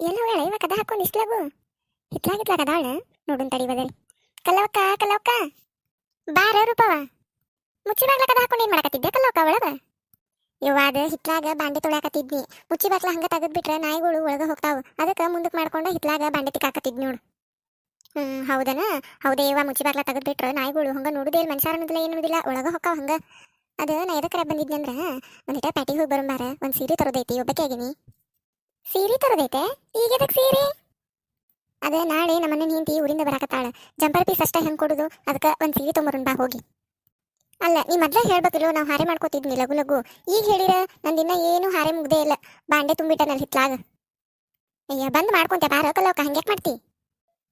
ಎಲ್ಲ ಹೋಗಳ ಇವ ಕದ ಹಾಕೊಂಡು ಇಸ್ಲಾಗು ಹಿತ್ಲಾಗಿತ್ಲಾಗ ಅದಾಳ. ನೋಡುನ್ ತಡಿ ಬದಲ್ ಕಲ್ಲವಕ್ಕ ಕಲ್ಲವಕ್ಕ ಬಾರ ರೂಪವ. ಮುಚ್ಚಿ ಬಾಗ್ಲ ಕದ ಹಾಕೊಂಡು ಏನ್ ಮಾಡಕತ್ತಿದ್ದೆ? ಕಲ್ಲವಕ್ಕ ಒಳಗ. ಇವ ಅದ ಹಿತ್ಲಾಗ ಬಾಂಡೆ ತೊಳ್ಯಾಕತ್ತಿದ್ನಿ. ಮುಚ್ಚಿ ಬಾಗ್ಲ ಹಂಗ ತೆಗದ್ ಬಿಟ್ರೆ ನಾಯಿಗಳು ಒಳಗ ಹೋಗ್ತಾವ. ಅದಕ್ಕೆ ಮುಂದಕ್ ಮಾಡ್ಕೊಂಡು ಹಿತ್ಲಾಗ ಬಾಂಡೆ ತಿಕ್ಕಾಕತ್ತಿದ್ ನೋಡು. ಹ್ಮ್, ಹೌದನ? ಹೌದೇ ಇವ ಮುಚ್ಚಿ ಬಾಗ್ಲ ತೆಗದ್ ಬಿಟ್ರೆ ನಾಯಿಗಳು ಹಂಗ ನೋಡುದೇ ಇಲ್ಲ, ಮನುಷ್ಯರ ಅನ್ನೋದಿಲ್ಲ, ಏನು ಅನ್ನೋದಿಲ್ಲ, ಒಳಗ ಹೋಗ್ತಾವ ಹಂಗ. ಅದ ನಾ ಎದಕ್ಕರ ಬಂದಿದ್ನಂದ್ರ ಒಂದಿಟ ಪ್ಯಾಟಿಗೆ ಹೋಗಿ ಬರೋಂಬಾರ ಒಂದ್ ಸೀರೆ ತರೋದೈತಿ ಒಬ್ಬಕ್ಕೆ ಆಗಿನಿ. ಸೀರೆ ತರದೈತೆ? ಈಗ ಸೀರೆ? ಅದ ನಾಳೆ ನಮ್ಮನ್ನ ಹಿಂತಿ ಊರಿಂದ ಬರಾಕತ್ತಾಳ. ಜಂಪರ್ ಪೀಸ್ ಅಷ್ಟೇ ಹೆಂಗ್ ಕೊಡುದು? ಅದಕ್ಕೆ ಒಂದ್ ಸೀರೆ ತೊಂಬರೋನ್ ಬಾ, ಹೋಗಿ. ಅಲ್ಲ, ನೀ ಮೊದ್ಲ ಹೇಳ್ಬೇಕಿಲ್ಲೋ ನಾವು ಹಾರೆ ಮಾಡ್ಕೋತಿದ್ನಿ ಲಗು ಲಗು ಈಗ ಹೇಳಿರ, ನಂದಿನ್ನ ಏನು ಹಾರೆ ಮುಗ್ದೇ ಇಲ್ಲ. ಬಾಂಡೆ ತುಂಬಿಟ್ಟ ನಲ್ಲಿ ಹಿತ್ಲಾಗ. ಅಯ್ಯ, ಬಂದ್ ಮಾಡ್ಕೊಂತ ಬಾರ ಹಂಗ್ಯಾಕ್ ಮಾಡ್ತಿ?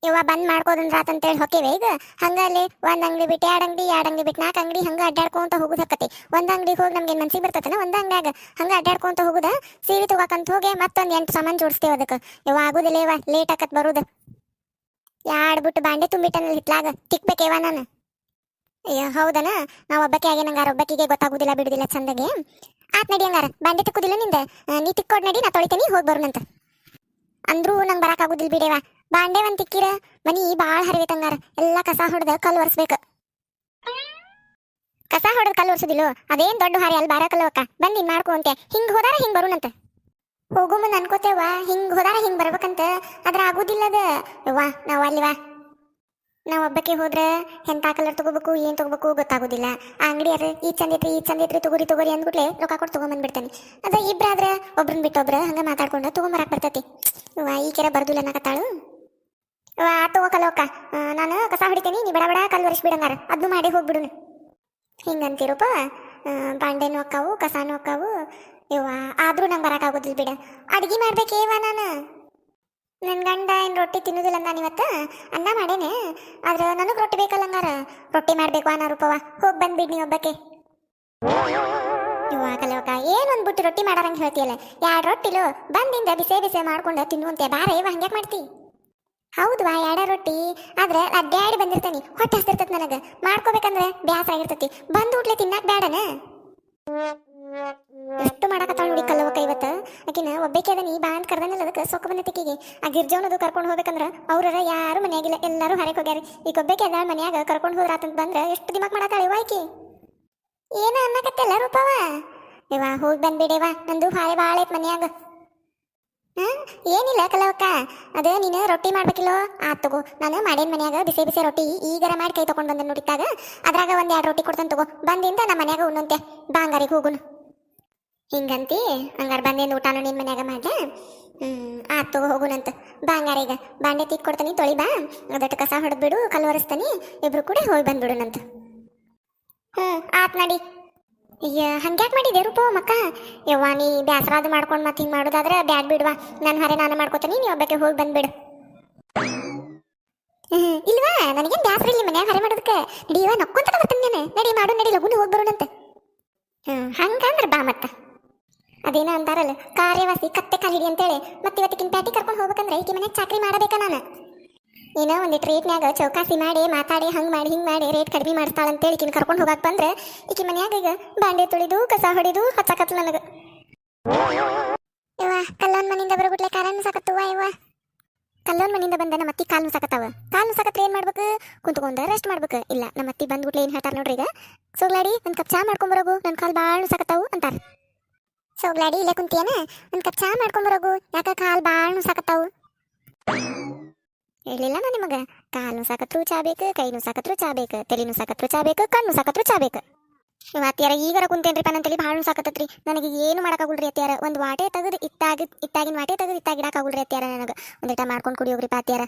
ಇವ ಬಂದ್ ಮಾಡ್ಕೋದಂದ್ರ ಹೇಳಿ ಹೊಕ್ಕೇವೆ. ಈಗ ಹಂಗ ಅಲ್ಲಿ ಒಂದ್ ಅಂಗಡಿ ಬಿಟ್ಟು ಎರಡ್ ಅಂಗಡಿ ಎರಡ್ ಅಂಗಡಿ ಬಿಟ್ಟು ನಾಲ್ಕು ಅಂಗಡಿ ಹಂಗ ಅಡ್ಡಾಡ್ಕೊಂತ ಹೋಗುದು ಹಕ್ಕತಿ. ಒಂದ್ ಅಂಗಡಿಗೆ ಹೋಗಿ ನಮ್ಗೆ ಮನ್ಸಿಗೆ ಬರ್ತತನ ಒಂದ್ ಅಂಗಡಿಯಾಗ ಹಂಗ ಅಡ್ಡಾಡ್ಕೊಂತ ಹೋಗುದ. ಸೀರೆ ತಗೋಕಂತ ಹೋಗಿ ಮತ್ತೊಂದ್ ಎಂಟು ಸಾಮಾನ್ ಜೋಡಿಸ್ತೇವೆ ಅದಕ್ಕೆ. ಇವ ಆಗುದಿಲ್ಲ ಇವ ಲೇಟ್ ಆಕತ್ ಬರುದ. ಯಾಡ್ ಬಿಟ್ಟು ಬಾಂಡೆ ತುಂಬಿಟ್ಟನಲ್ಲಿ ಹಿತ್ಲಾಗ ತಿಕ್ಬೇಕೇವ ನಾನು. ಅಯ್ಯೋ, ಹೌದನ? ನಾವು ಒಬ್ಬಕ್ಕೆ ಆಗಿ ನಂಗಾರ ಒಬ್ಬಕ್ಕಿಗೆ ಗೊತ್ತಾಗುದಿಲ್ಲ, ಬಿಡುದಿಲ್ಲ ಚಂದಗೆ. ಆತ್ ನಡಿ ಹಂಗಾರ, ಬಾಂಡೆ ತಿಕ್ಕುದಿಲ್ಲ ನಿಂದ? ನೀ ತಿಕ್ಕೊಡ್ ನಡಿ, ನಾ ತೊಳಿತೀನಿ, ಹೋಗಿ ಬರೋಣಂತ. ಅಂದ್ರೂ ನಂಗೆ ಬರಕಾಗುದಿಲ್ಲ ಬಿಡೇವ ಬಾಂಡೆ ಒಂದ್ ತಿಕ್ಕಿರ, ಮನಿ ಬಾಳ ಹರಿವಿತಂಗಾರ ಎಲ್ಲಾ ಕಸ ಹೊಡೆದ ಕಲ್ ಒರೆಸ್ಬೇಕು. ಕಸ ಹೊಡೆದ್ ಕಲ್ ಒರ್ಸುದಿಲ್ಲ? ಅದೇನ್ ದೊಡ್ಡ ಹಾರಿ ಅಲ್ಲಿ ಬಾರಕಲ್ಲವಕ್ಕ ಬಂದ್ ಇನ್ ಮಾಡ್ಕೊ ಅಂತೆ ಹಿಂಗ್ ಹೋದಾರ ಹಿಂಗ್ ಬರುಣಂತ. ಹೋಗು ಮುಂದೆ ಅನ್ಕೋತೇವ. ಹಿಂಗ್ ಹೋದಾರ ಹಿಂಗ್ ಬರ್ಬೇಕಂತ. ಅದ್ರ ಆಗುದಿಲ್ಲ ಅದ ವಾ ನಾವ್ ಅಲ್ವಾ ನಾವ್ ಒಬ್ಬಕ್ಕೆ ಹೋದ್ರ ಎಂತ ಕಲರ್ ತಗೋಬೇಕು, ಏನ್ ತಗೋಬೇಕು ಗೊತ್ತಾಗುದಿಲ್ಲ. ಆ ಅಂಗಡಿಯರ್ ಈ ಚಂದ ಐತ್ರಿ ಈ ಚಂದ ಐತ್ರಿ, ತಗೋರಿ ತಗೋರಿ ಅಂದ್ಬಿಟ್ಲೆ ರೊಕ್ಕ ಕೊಟ್ಟು ತಗೊಂಬಂದ್ಬಿಡ್ತಾನೆ ಅದ ಇಬ್ರಾದ್ರ, ಒಬ್ರನ್ ಬಿಟ್ಟು ಒಬ್ರ ಹಂಗ ಮಾತಾಡ್ಕೊಂಡು ತಗೊಂಬರಾಕ್ ಬರ್ತೈತಿ. ವಾ ಈ ಕೆರೆ ಬರ್ದುಲ್ಲ ಅನ್ನಕತ್ತಾಳು ತಗೋ ಕಲವಕ್ಕ ನಾನು ಕಸ ಹೊಡಿತೀನಿ, ನೀ ಬಡ ಬಡ ಕಲ್ಲು ಒರೆಸ್ಬಿಡಂಗಾರ ಅದು ಮಾಡಿ ಹೋಗ್ಬಿಡುನು ಹಿಂಗಂತೀರಪ್ಪ ಬಾಂಡೆನೂ ಅಕ್ಕಾವು, ಕಸಾನು ಅಕ್ಕಾವು. ಇವ ಆದ್ರೂ ನಂಗೆ ಬರೋಕ್ಕಾಗೋದಿಲ್ಲ ಬಿಡ. ಅಡ್ಗೆ ಮಾಡ್ಬೇಕೇವ ನಾನು. ನನ್ನ ಗಂಡ ಏನು ರೊಟ್ಟಿ ತಿನ್ನೋದಿಲ್ಲ ನಾನು ಇವತ್ತು? ಅನ್ನ ಮಾಡೇನೆ. ಆದ್ರೆ ನನಗೆ ರೊಟ್ಟಿ ಬೇಕಲ್ಲ ಹಂಗಾರ ರೊಟ್ಟಿ ಮಾಡ್ಬೇಕು ಅನ್ನ ರೂಪವ ಹೋಗಿ ಬಂದ್ಬಿಡ್ ನೀ ಒಬ್ಬಕ್ಕೆ. ಇವ ಏನು ಅಂದ್ಬಿಟ್ಟು ರೊಟ್ಟಿ ಮಾಡಾರಂಗೆ ಹೇಳ್ತೀಯಲ್ಲ. ಎರಡು ರೊಟ್ಟಿಲು? ಬಂದಿಂದ ಬಿಸೆ ಬಿಸೆ ಮಾಡ್ಕೊಂಡು ತಿನ್ನುವಂತೆ. ಬಾರ ಇವ ಹಂಗ್ಯಾಕ್ ಮಾಡ್ತಿ? ಹೌದು ವಾ ಎಡ ರೊಟ್ಟಿ. ಆದ್ರೆ ಅಡ್ಡಾಡಿ ಬಂದಿರ್ತಾನೆ. ಹೊಟ್ಟೆ ಹಸ್ತಿರ್ತದ ನನಗೆ. ಮಾಡ್ಕೋಬೇಕಂದ್ರೆ ಬ್ಯಾಸ ಆಗಿರ್ತತಿ. ಬಂದು ಊಟ್ಲೆ ತಿನ್ನಕ್ ಬೇಡನ ಎಷ್ಟು ಮಾಡಕತ್ತಾಳ ನೋಡಿ ಕಲ್ಲವಕ್ಕ ಇವತ್ತು. ಆಕಿನ ಒಬ್ಬಕ್ಕೆ ಅದ ನೀ ಬಾ ಕರ್ದನಲ್ಲ ಅದಕ್ಕೆ ಸೊಕ್ಕ ಬಂದ ತಿಕ್ಕಿಗೆ ಆ ಗಿರ್ಜವನದು ಕರ್ಕೊಂಡು ಹೋಗ್ಬೇಕಂದ್ರ ಅವ್ರ ಯಾರು ಮನೆಯಾಗಿಲ್ಲ. ಎಲ್ಲರೂ ಹರಕ್ ಹೋಗ್ಯಾರ. ಈ ಒಬ್ಬಕ್ಕೆ ಅದ ಮನ್ಯಾಗ ಕರ್ಕೊಂಡು ಹೋದ್ರಾತಂತ ಬಂದ್ರ ಎಷ್ಟು ದಿಮಾಕ್ ಮಾಡತ್ತಾಳೆ ಇವ ಆಕಿ? ಏನ ಅನ್ನಕತ್ತೆಲ್ಲ ರೂಪವ ಇವ ಹೋಗಿ ಬಂದ್ಬಿಡೇವಾ ನಂದು ಹಾಳೆ ಭಾಳ ಮನ್ಯಾಗ. ಹಾ ಏನಿಲ್ಲ ಕಲವಕ್ಕ. ಅದ ನೀನು ರೊಟ್ಟಿ ಮಾಡ್ಬೇಕಿಲ್ಲೋ? ಆತ್ ತಗೋ. ನಾನು ಮಾಡೇನ್ ಮನ್ಯಾಗ ಬಿಸಿ ಬಿಸಿ ರೊಟ್ಟಿ ಈಗರ ಮಾಡಿ ಕೈ ತಗೊಂಡ್ ಬಂದ ನೋಡಿದಾಗ ಅದ್ರಾಗ ಒಂದ್ ಎರಡು ರೊಟ್ಟಿ ಕೊಡ್ತಾನೆ ತಗೋ. ಬಂದಿಂದ ನಮ್ಮ ಮನ್ಯಾಗ ಉಣ್ಣಂತೆ. ಬಾಂಗಾರಿಗೆ ಹೋಗುನು. ಹಿಂಗಂತಿ ಹಂಗಾರ ಬಂದಿಂದ ಊಟನು ನಿನ್ ಮನ್ಯಾಗ ಮಾಡ್ಲ ಹ್ಮ್ ಆತ್ ತಗೋ ಹೋಗುನಂತ. ಬಾಂಗಾರೀಗ ಬಾಂಡೆ ತಿಕ್ ಕೊಡ್ತಾನಿ, ತೊಳಿ ಬಾ. ಅದಟ್ಟು ಕಸ ಹೊಡೆದ್ಬಿಡು ಕಲ್ಲು ಒರೆಸ್ತಾನಿ ಇಬ್ರು ಕೂಡ ಹೋಗಿ ಬಂದ್ಬಿಡುನಂತ. ಹ್ಮ್, ಆತ್ ನಡಿ. ಅಯ್ಯ ಹಂಗ್ಯಾಕ್ ಮಾಡಿದೆ ರೂಪ, ಮಕ್ಕ? ಯವ್ವ, ನೀ ಬ್ಯಾಸರಾದ ಮಾಡ್ಕೊಂಡು ಮತ್ತೆ ಹಿಂಗೆ ಮಾಡೋದಾದ್ರೆ ಬ್ಯಾಡ್ ಬಿಡ್ವಾ. ನಾನು ಹರೇ ನಾನು ಮಾಡ್ಕೋತೀನಿ, ನೀ ಒಬ್ಬಕ್ಕೆ ಹೋಗಿ ಬಂದ್ಬಿಡು. ಇಲ್ವಾ? ನನಗೇನು ಬ್ಯಾಸರ ಇಲ್ಲಿ ಮನ್ಯಾಗ ಹರೇ ಮಾಡೋದಕ್ಕೆ. ನಡಿಯವ ನಕ್ಕೊಂತ ಬರ್ತೀನಿ ನಡಿ, ಮಾಡು, ನಡಿ, ಲಗುನ ಹೋಗಿ ಬರೋಣಂತ. ಹ್ಞೂ ಹಂಗಂದ್ರೆ ಬಾ ಮತ್ತ. ಅದೇನ ಅಂತಾರಲ್ಲ ಕಾರ್ಯವಾಸಿ ಕತ್ತೆ ಕಾಲಿಡಿ ಅಂತೇಳಿ. ಮತ್ತೆ ಇವತ್ತಿಗಿನ ಪ್ಯಾಟಿ ಕರ್ಕೊಂಡು ಹೋಗ್ಬೇಕಂದ್ರೆ ಈಕೆ ಮನ್ಯಾಗ ಚಾಕ್ರಿ ಮಾಡಬೇಕಾ ನಾನು? ಏನೋ ಒಂದಿಟ್ಟು ರೇಟ್ನ್ಯಾಗ ಚೌಕಾಸಿ ಮಾಡಿ, ಮಾತಾಡಿ, ಹಂಗೆ ಮಾಡಿ, ಹಿಂಗೆ ಮಾಡಿ ರೇಟ್ ಕಡಿಮೆ ಮಾಡ್ತಾಳ ಅಂತೇಳಿ ಈಕಿನ ಕರ್ಕೊಂಡು ಹೋಗಕ್ಕೆ ಬಂದ್ರೆ ಈಕಿ ಮನ್ಯಾಗ ಈಗ ಬಾಂಡೆ ತುಳಿದು, ಕಸ ಹೊಡಿದು, ಹಚ್ಚಕತ್ಲ ನನಗೆ. ಇವ ಕಲ್ಲೋನ್ ಮನಿಂದ ಬರೋಬಿಟ್ಲೆ ಕಾರನ್ನು ಸಾಕತ್ತುವ ಇವ ಕಲ್ಲೋನ್ ಮನಿಂದ ಬಂದ ನಮ್ಮ ಅತ್ತಿ ಕಾಲು ಸಾಕತ್ತಾವ. ಕಾಲು ಸಾಕತ್ರ ಏನ್ ಮಾಡ್ಬೇಕು? ಕುಂತ್ಕೊಂಡ ರೆಸ್ಟ್ ಮಾಡ್ಬೇಕು. ಇಲ್ಲ ನಮ್ಮ ಅತ್ತಿ ಬಂದ್ಬಿಟ್ಲೆ ಏನು ಹೇಳ್ತಾರ ನೋಡ್ರಿ ಈಗ. ಸೋಗ್ಲಾಡಿ, ಒಂದು ಕಪ್ ಚಾ ಮಾಡ್ಕೊಂಬರೋಗು ನನ್ನ ಕಾಲು ಭಾಳ ಸಾಕತ್ತಾವು ಅಂತಾರ. ಸೋಗ್ಲಾಡಿ, ಇಲ್ಲೇ ಕುಂತಿಯನ? ಒಂದು ಕಪ್ ಚಾ ಮಾಡ್ಕೊಂಬರೋಗು ಯಾಕ ಕಾಲು ಭಾಳ ಸಾಕತ್ತಾವು? ಹೇಳಿಲ್ಲ ನಾ ನಿಮಗ. ಕಾಲು ಸಾಕತ್ರು ಚಾ ಬೇಕು, ಕೈನು ಸಾಕತ್ರು ಚಾ ಬೇಕು, ತಲೆನು ಸಾಕತ್ರು ಚಾ ಬೇಕು, ಕಣ್ಣು ಸಾಕತ್ರು ಚಾ ಬೇಕು. ನೀವು ಅತ್ಯಾರ ಈಗರ ಕುಂತೇನ್ರಿಪ್ಪ ನನ್ನ ತಲೆ ಭಾಳ ನನಗೆ ಏನು ಮಾಡಕ್ಕಾಗಲ್ರಿ ಅತ್ತಿಯಾರ? ಒಂದು ವಾಟೆ ತೆಗೆದು ಇತ್ತಾಗ, ಇತ್ತಾಗಿನ ವಾಟೆ ತೆಗೆದು ಇತ್ತಾಗಿಡಕ್ಕಾಗಲ್ರಿ ಅತ್ತಿಯಾರ ನನಗೆ. ಒಂದಿಟ ಮಾಡ್ಕೊಂಡು ಕುಡಿಯೋಗ್ರಿಪ್ಪ ಅತ್ಯಾರ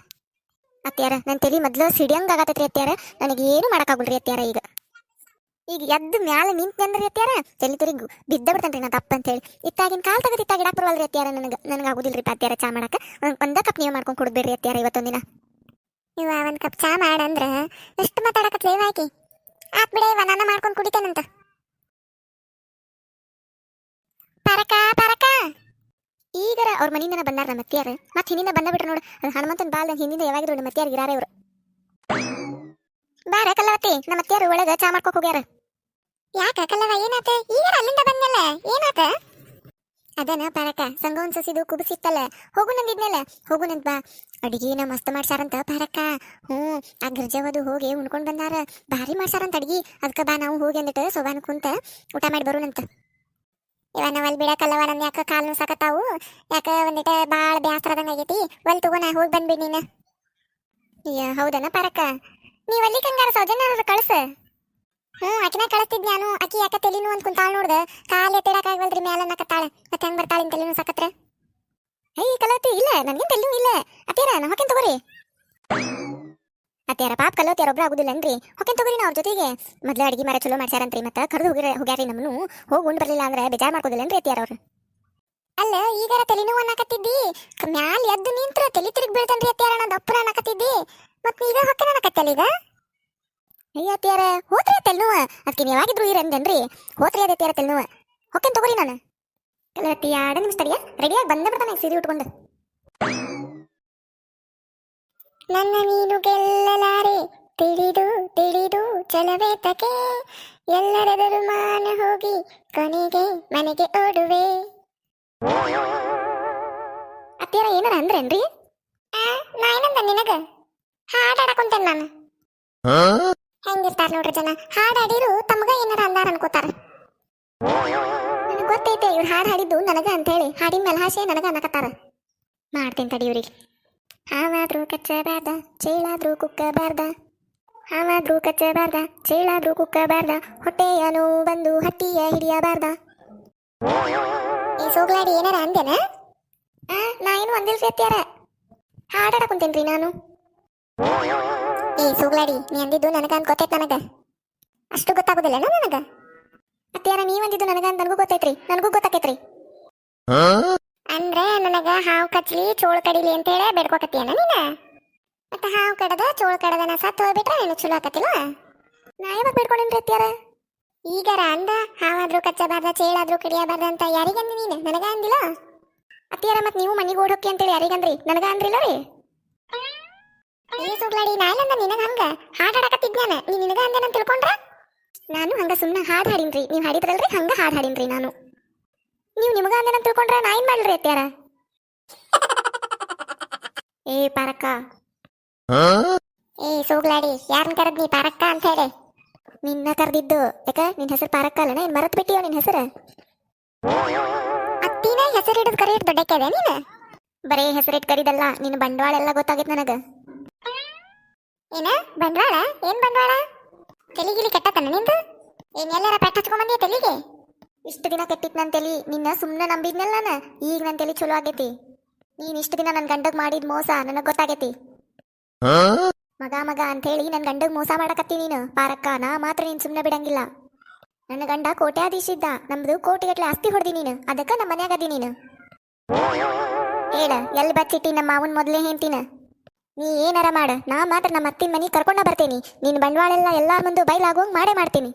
ಅತ್ತಿಯಾರ ನನ್ನ ತಲೆ ಮೊದಲು ಸಿಡಿಯಂಗ್ ಆಗತ್ತೈತ್ರಿ ಅತ್ಯಾರ ನನಗೆ ಏನು ಮಾಡಕ್ಕಾಗಲ್ರಿ ಅತ್ಯಾರ ಈಗ? ಈಗ ಎದ್ದು ಮ್ಯಾಲೆ ನಿಂತ್ನಂದ್ರಿ ಅತ್ಯಾರ ತಲೆ ತಿರುಗು ಬಿದ್ದ ಬಿಡ್ತಾನ್ರಿ ನಾ ತಪ್ಪ ಅಂತೇಳಿ. ಇತ್ತಾಗಿನ ಕಾಲ್ ತಗದ ಇತ್ತಾಗ ಇಡಕ್ಕೆ ಬರವಲ್ರಿ ನನಗೆ. ನನಗೆ ಆಗುದಿಲ್ರಿ ಅತ್ಯಾರ ಚಾ ಮಾಡಕ. ಒಂದ ಕಪ್ ನೀವು ಮಾಡ್ಕೊಂಡು ಕುಡ್ಬೇಡ್ರಿ ಅತ್ಯಾರ ಇವತ್ತೊಂದಿನ. ಇವ ಒಂದು ಕಪ್ ಚಾ ಮಾಡಂದ್ರ ಎಷ್ಟು ಮಾತಾಡಕ ಆಕಿ? ಆತ್ ಬಿಡ ಇವ ನಾನು ಮಾಡ್ಕೊಂಡು ಕುಡಿತೇನಂತ. ಪರಕ ಪರಕ. ಈಗರ ಅವ್ರ ಮನಿಂದನ ಬಂದಾರ ನಮ್ಮ ಅತ್ತಿಯಾರ. ಮತ್ತೆ ಹಿಂದಿನ ಬಂದ ಬಿಟ್ರು ನೋಡು ಹನುಮಂತನ ಬಾಲ್ ಹಿಂದಿಂದ ಯಾವಾಗಿದ್ರು ನಮ್ಮ ಅತ್ತಿಯಾರ ಇರಾರೆ ಇವ್ರು. ಬಾರ ಕಲ್ಲವತ್ತಿ ನಮ್ಮ ಅತ್ತಿಯರು ಒಳಗ ಚಾ ಮಾಡ್ಕೊಕ್ ಹೋಗ್ಯಾರ. ಯಾಕ ಕಲ್ಲವ ಏನಾತ? ಈಗ ಅಲ್ಲಿಂದ ಬಂದಲ್ಲ ಏನಾತ? ಅದನ ಪಾರಕ ಸಂಗೋನ್ ಸಸಿದು ಕುಬಿಸಿತ್ತಲ್ಲ ಹೋಗು ನಂದಿದ್ನಲ್ಲ ಹೋಗು ನಂದ್ ಬಾ. ಅಡಿಗೆನ ಮಸ್ತ್ ಮಾಡ್ಸಾರಂತ ಪಾರಕ್ಕ ಹ್ಞೂ ಆ ಗಿರ್ಜವದು ಹೋಗಿ ಉಣ್ಕೊಂಡ್ ಬಂದಾರ. ಭಾರಿ ಮಾಡ್ಸಾರಂತ ಅಡಿಗೆ. ಅದಕ್ಕೆ ಬಾ ನಾವು ಹೋಗಿ ಅಂದಿಟ್ಟು ಸೋಬಾನ ಕುಂತ ಊಟ ಮಾಡಿ ಬರೋಣಂತ ಇವ ನಾವ್ ಅಲ್ಲಿ ಬಿಡಕಲ್ಲವ ನನ್ ಯಾಕ ಕಾಲ್ ಸಾಕತ್ತಾವು ಯಾಕ ಒಂದಿಟ ಭಾಳ ಬ್ಯಾಸ್ರದಂಗ ಆಗೈತಿ? ಒಲ್ ತಗೋ ನಾ ಹೋಗಿ ಬಂದ್ಬಿಡ್ ನೀನ. ಅಯ್ಯ ಹೌದನ ಪಾರಕ್ಕ ನೀವ್ ಅಲ್ಲಿ ಕಂಗಾರ ಸೌಜನ್ಯ ಕಳ್ಸ? ಹ್ಮ್, ಆಕಿನ ಕಳಿಸ್ತಿದ್ ನಾನು. ಆಕಿ ಯಾಕ ತೆಲಿನು ಅಂತ ಕುಂತಾಳ ನೋಡ್ದ? ಕಾಲ್ ಎತ್ತಿಡಕ್ ಆಗವಲ್ರಿ ಮ್ಯಾಲ ಮತ್ತೆ ಹೆಂಗ್ ಬರ್ತಾಳ ಇನ್ ತೆಲಿನು ಸಾಕತ್ರ? ಏಯ್, ಕಲೋತಿ, ಇಲ್ಲ, ನನ್ಗೇನ್ ತೆಲಿನು ಇಲ್ಲ. ಅತ್ಯಾರ, ನಾ ಹೊಕ್ಕೇನ್ ತಗೋರಿ? ಅತ್ಯಾರ, ಪಾಪ ಕಲೋತಿಯಾರ ಒಬ್ರು ಆಗುದಿಲ್ಲನ್ರಿ ಹೊಕ್ಕೇನ್ ತಗೋರಿ ನಾ ಅವ್ರ ಜೊತೆಗೆ? ಮೊದ್ಲ ಅಡಿಗೆ ಮರ ಚಲೋ ಮಾಡ್ಸ್ಯಾರಂತ್ರಿ, ಮತ್ತ ಕರೆದು ಹೋಗಿರ ಹೋಗ್ಯಾರಿ ನಮ್ಮನು ಹೋಗಿ ಉಂಡ್ ಬರ್ಲಿಲ್ಲ ಅಂದ್ರೆ ಬೇಜಾರ್ ಮಾಡ್ಕೋದಿಲ್ಲನ್ರಿ ಅತ್ಯಾರ ಅವ್ರು? ಅಲ್ಲ, ಈಗಾರ ತಲೆನೋವು ಅನ್ನಕತ್ತಿದ್ದಿ. ಮ್ಯಾಲ್ ಎದ್ದು ನಿಂತ್ರ ತಲಿ ತಿರುಗಿ ಬೀಳ್ತಾನ್ರಿ ಅತ್ಯಾರ ನಾ ದಪ್ಪರ ಅನ್ನಕತ್ತಿದ್ದಿ. ಮತ್ ಈಗ ಹೊಕ್ಕೇನ ಅನ್ನಕತ್ತಲ್ಲ ಈಗ? ಅಯ್ಯ ಅತ್ಯಾರ ಹೋತ್ರಿ ತೆಲ್ನುವ ಅದಕ್ಕೆ ನೀವು ಯಾವಾಗಿದ್ರು ಇರಂದೇನ್ರಿ ಹೋತ್ರಿ ಅದೇ ಅತ್ಯಾರ ತೆಲ್ನುವ ಹೊಕ್ಕೇನ್ ತಗೋರಿ ನಾನು. ಕಲವತ್ತಿ ಎರಡು ನಿಮಿಷ ತಡಿಯ? ರೆಡಿಯಾಗಿ ಬಂದೇ ಬಿಡ್ತಾನೆ ಸೀರೆ ಉಟ್ಕೊಂಡು. ನನ್ನ ನೀನು ಗೆಲ್ಲಲಾರೆ ತಿಳಿದು ತಿಳಿದು ಚಲವೇ ತಕೆ, ಎಲ್ಲರೆದರು ಮಾನ ಹೋಗಿ ಕೊನೆಗೆ ಮನೆಗೆ ಓಡುವೆ. ಅತ್ಯಾರ ಏನಾರ ಅಂದ್ರೇನ್ರಿ? ನಾ ಏನಂದ ನಿನಗ? ಹಾಡಾಡಕೊಂತೇನೆ ನಾನು. ಹೆಂಗಿರ್ತಾರ ನೋಡ್ರಿ ಜನ. ಹಾಡಾಡಿರು ತಮಗ ಏನಾರ ಅಂದಾರ ಅನ್ಕೋತಾರ. ನನಗೆ ಗೊತ್ತೈತೆ ಇವ್ರು ಹಾಡು ಹಾಡಿದ್ದು ನನಗ ಅಂತ ಹೇಳಿ ಹಾಡಿನ ಮೇಲೆ ಹಾಸೆ ನನಗ ಅನ್ನಕತ್ತಾರ. ಮಾಡ್ತೀನಿ ತಡಿ ಇವ್ರಿಗೆ. ಹಾವಾದ್ರೂ ಕಚ್ಚಬಾರ್ದ ಚೇಳಾದ್ರೂ ಕುಕ್ಕಬಾರ್ದ. ಹಾವಾದ್ರೂ ಕಚ್ಚಬಾರ್ದ ಚೇಳಾದ್ರೂ ಕುಕ್ಕಬಾರ್ದ. ಹೊಟ್ಟೆಯ ನೋವು ಬಂದು ಹಟ್ಟಿಯ ಹಿಡಿಯಬಾರ್ದ. ಈ ಸೋಗ್ಲಾಡಿ ಏನಾರ ಅಂದೇನ ಆ, ನಾ ಏನು ಅಂದಿಲ್ರಿ ಅತ್ಯಾರ ಹಾಡಾಡ ಕುಂತೇನ್ರಿ ನಾನು. ಏ ಸೋಗ್ಲಾಡಿ, ನೀ ಅಂದಿದ್ದು ನನಗ ಅಂತ ಗೊತ್ತೈತ್ ನನಗ. ಅಷ್ಟು ಗೊತ್ತಾಗುದಿಲ್ಲ ನನಗ? ಅತ್ಯಾರ ನೀ ಅಂದಿದ್ದು ನನಗ ಅಂತ ನನಗೂ ಗೊತ್ತೈತ್ರಿ. ನನಗೂ ಗೊತ್ತಾಕೈತ್ರಿ. ಅಂದ್ರೆ ನನಗ ಹಾವು ಕಚ್ಲಿ, ಚೋಳು ಕಡಿಲಿ ಅಂತ ಹೇಳಿ ಬೇಡ್ಕೊಕತ್ತೀಯನ ನೀನ? ಮತ್ತೆ ಹಾವು ಕಡದ, ಚೋಳು ಕಡದ ನಾ ಸತ್ತು ಹೋಗ್ಬಿಟ್ರೆ ಏನು ಚಲೋ ಆಕತಿಲ್ಲ ನಾ ಯಾವಾಗ ರೀ ಅತ್ಯಾರ ಈಗಾರ ಅಂದ ಹಾವಾದ್ರೂ ಕಚ್ಚಬಾರ್ದ, ಚೇಳಾದ್ರೂ ಕಡಿಯಬಾರ್ದ ಅಂತ ಯಾರಿಗಂದಿ ನೀನು? ನನಗ ಅಂದಿಲ್ಲ? ಅತ್ತಿಯಾರ, ಮತ್ ನೀವು ಮನೆಗೆ ಓಡೋಕೆ ಅಂತೇಳಿ ಯಾರಿಗಂದ್ರಿ? ನನಗ ಅಂದ್ರಿಲ್ಲ ರೀ ಏ ಸುಗ್ಲಾಡಿ ನಾಯಲ್ಲಂದ ನಿನಗ ಹಂಗ? ಹಾಡ್ ಹಾಡಕತ್ತಿದ್ನಾನ ನೀ ನಿನಗ ಅಂದೇನಂತ ತಿಳ್ಕೊಂಡ್ರ? ನಾನು ಹಂಗ ಸುಮ್ಮನೆ ಹಾಡ್ ಹಾಡಿನ್ರಿ. ನೀವು ಹಾಡಿದ್ರಲ್ರಿ, ಹಂಗ ಹಾಡ್ ಹಾಡಿನ್ರಿ ನಾನು. ನೀವು ನಿಮಗ ನಾನು ತಿಳ್ಕೊಂಡ್ರ, ನಾ ಏನ್ ಮಾಡ್ರಿ ಅತ್ಯಾರ ಏ ಪಾರಕ್ಕ. ಏ ಸೋಗ್ಲಾಡಿ ಯಾರನ್ನ ಕರೆದ್ ನೀ ಪಾರಕ್ಕ ಅಂತ ಹೇಳಿ? ನಿನ್ನ ಕರೆದಿದ್ದು. ಯಾಕ? ನಿನ್ ಹೆಸರು ಪಾರಕ್ಕ ಅಲ್ಲನ? ಏನ್ ಮರತ್ ಬಿಟ್ಟಿಯೋ ನಿನ್ ಹೆಸರು? ಅತ್ತಿನ ಹೆಸರು ಹಿಡಿದು ಕರೆಯಿಟ್ ದೊಡ್ಡಕ್ಕೆದೆ ನೀನು? ಬರೀ ಹೆಸರಿಟ್ ಕರಿದಲ್ಲ ನಿನ್ನ ಬಂಡವಾಳ ಎಲ್ಲ ಗೊತ್ತಾಗಿತ್ತು ನನಗ. ಏನ ಬಂಡವಾಳ ಏನ್ ಬಂಡವಾಳ ತೆಲಿಗಿಲಿ ಕೆಟ್ಟತನ ನಿಂದು? ಏನ್ ಎಲ್ಲಾರ ಪೆಟ್ಟ ಹಚ್ಕೊಂಬಂದಿಯ ತೆಲಿಗೆ? ಇಷ್ಟು ದಿನ ಕೆಟ್ಟಿತ್ ನನ್ ತಲಿ ನಿನ್ನ ಸುಮ್ಮನೆ ನಂಬಿದ್ನಲ್ಲ ನಾನು? ಈಗ ನನ್ನ ತಲಿ ಚಲೋ ಆಗೈತಿ. ನೀನ್ ಇಷ್ಟು ದಿನ ನನ್ ಗಂಡಗ್ ಮಾಡಿದ ಮೋಸ ನನಗ್ ಗೊತ್ತಾಗೈತಿ. ಮಗ ಮಗ ಅಂತ ಹೇಳಿ ನನ್ ಗಂಡಗ್ ಮೋಸ ಮಾಡಕತ್ತಿ ನೀನು. ಪಾರಕ್ಕ ನಾ ಮಾತ್ರ ನೀನ್ ಸುಮ್ಮನೆ ಬಿಡಂಗಿಲ್ಲ. ನನ್ನ ಗಂಡ ಕೋಟ್ಯಾಧೀಶ ಇದ್ದ ನಮ್ದು ಕೋಟಿಗಟ್ಲೆ ಆಸ್ತಿ ಹೊಡ್ದಿ ನೀನು. ಅದಕ್ಕ ನಮ್ಮ ಮನ್ಯಾಗ ಅದಿ ನೀನು. ಹೇಳ ಎಲ್ಲಿ ಬಚ್ಚಿಟ್ಟಿ ನಮ್ಮ ಮಾವನ್ ಮೊದ್ಲೇ ಹೇಳ್ತೀನ ನೀ ಏನಾರ ಮಾಡ. ನಾ ಮಾತ್ರ ನಮ್ಮ ಅತ್ತಿನ ಮನೆ ಕರ್ಕೊಂಡ ಬರ್ತೀನಿ. ನಿನ್ ಬಂಡವಾಳ ಎಲ್ಲ ಎಲ್ಲಾರ ಮುಂದೆ ಬೈಲಾಗುವಂಗ್ ಮಾಡೇ ಮಾಡ್ತೀನಿ.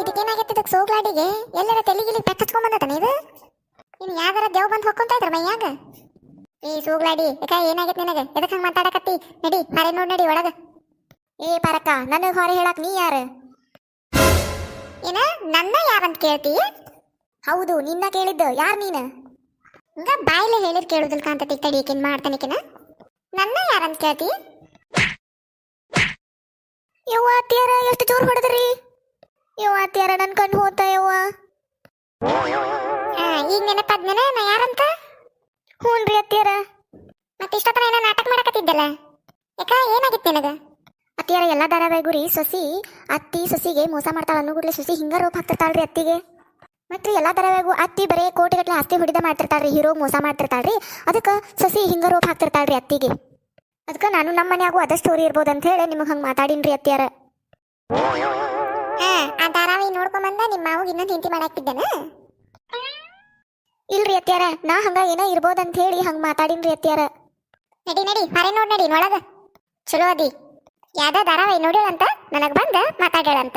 ಇದಕ್ಕೇನಾಗೈತೆ ಇದಕ್ಕೆ ಸೋಗ್ಲಾಡಿಗೆ? ಎಲ್ಲರ ತೆಲಿಗಿಲಿ ಪೆಟ್ ಹಚ್ಕೊಂಡ್ ಇದು? ನೀನು ಯಾವ್ದಾರ ದೇವ್ ಬಂದು ಹೊಕ್ಕೊಂತ ಇದ್ರ ಮೈಯಾಗ? ಏ, ಸೋಗ್ಲಾಡಿ, ಯಾಕ ಏನಾಗೈತೆ ನಿನಗೆ? ಎದಕ್ ಹಂಗ ಮಾತಾಡಕತ್ತಿ? ನಡಿ ಹಾರೆ ನೋಡಿ ನಡಿ ಒಳಗ. ಏ ಪರಕ್ಕ ನನಗ್ ಹೊರ ಹೇಳಕ್ ನೀ ಯಾರು? ಏನ, ನನ್ನ ಯಾರಂತ ಕೇಳ್ತಿ ಹೌದು, ನಿನ್ನ ಕೇಳಿದ್ದು. ಯಾರು ನೀನ? ಹಂಗ ಬಾಯಿಲೆ ಹೇಳಿದ್ ಅಂತ ಕಾಂತತಿ ತಡಿಯಕಿನ್ ಮಾಡ್ತಾನಿಕಿನ ನನ್ನ ಯಾರಂತ ಕೇಳ್ತಿ? ಯವ್ವ ಅತ್ತಿಯಾರ, ಎಷ್ಟು ಜೋರ್ ಹೊಡೆದ್ರಿ? ಯವ್ವ ಅತ್ತಿಯಾರ, ನನ್ ಕಣ್ಣು ಹೋತ ಯವ್ವ? ಈಗ ನೆನಪಾದ್ಮೇಲೆ ನಾ ಯಾರಂತ? ಹ್ಞೂನ್ರಿ ಅತ್ತಿಯಾರ. ಮತ್ತೆ ಇಷ್ಟೊತ್ತನ ಏನೋ ನಾಟಕ ಮಾಡಕತ್ತಿದ್ದಲ್ಲ? ಯಾಕ, ಏನಾಗಿತ್ತು ನಿನಗ? ಅತ್ತಿಯಾರ ಎಲ್ಲ ಧಾರಾವಾಹಿಗೂ ರೀ ಸೊಸಿ, ಅತ್ತಿ ಸಸಿಗೆ ಮೋಸ ಮಾಡ್ತಾಳ ಅನ್ನೋ ಕೂಡಲೇ ಸಸಿ ಹಿಂಗ ರೋಪ್ ಹಾಕ್ತಿರ್ತಾಳ್ರಿ ಅತ್ತಿಗೆ. ಮತ್ತೆ ಎಲ್ಲ ಧಾರಾವಾಹಿಗೂ ಅತ್ತಿ ಬರೇ ಕೋಟಿಗಟ್ಟಲೆ ಆಸ್ತಿ ಹೊಡಿದ ಮಾಡ್ತಿರ್ತಾಳ್ರಿ ಹೀರೋ ಮೋಸ ಮಾಡ್ತಿರ್ತಾಳ್ರಿ. ಅದಕ್ಕೆ ಸಸಿ ಹಿಂಗ ರೋಪ್ ಹಾಕ್ತಿರ್ತಾಳ್ರಿ ಅತ್ತಿಗೆ. ಅದಕ್ಕೆ ನಾನು ನಮ್ಮ ಮನ್ಯಾಗೂ ಅದ ಸ್ಟೋರಿ ಇರ್ಬೋದು ಅಂತ ಹೇಳಿ ನಿಮಗೆ ಹಂಗೆ ಮಾತಾಡಿನ್ರಿ ಅತ್ತಿಯಾರ. ಆ ಧಾರಾವಾಹಿ ನೋಡ್ಕೊಂಬಂದ ನಿಮ್ಮ ಮಾವಿಗೆ ಇನ್ನೊಂದು ಹಿಂತಿ ಮಾಡಾಕ್ತಿದ್ದೇನೆ? ಇಲ್ರಿ ಅತ್ತಿಯಾರ ನಾ ಹಂಗ ಏನೋ ಅಂತ ಹೇಳಿ ಹಂಗೆ ಮಾತಾಡಿನ್ರಿ ಅತ್ತಿಯಾರ. ನಡಿ ನಡಿ ಹೊರೆ ನೋಡಿ ನಡಿ ನೋಡಗ ಚಲೋ ಅದಿ. ಯಾವ್ದೋ ಧಾರಾವಾಹಿ ನೋಡ್ಯಾಳಂತ? ನನಗೆ ಬಂದ ಮಾತಾಡ್ಯಾಳಂತ.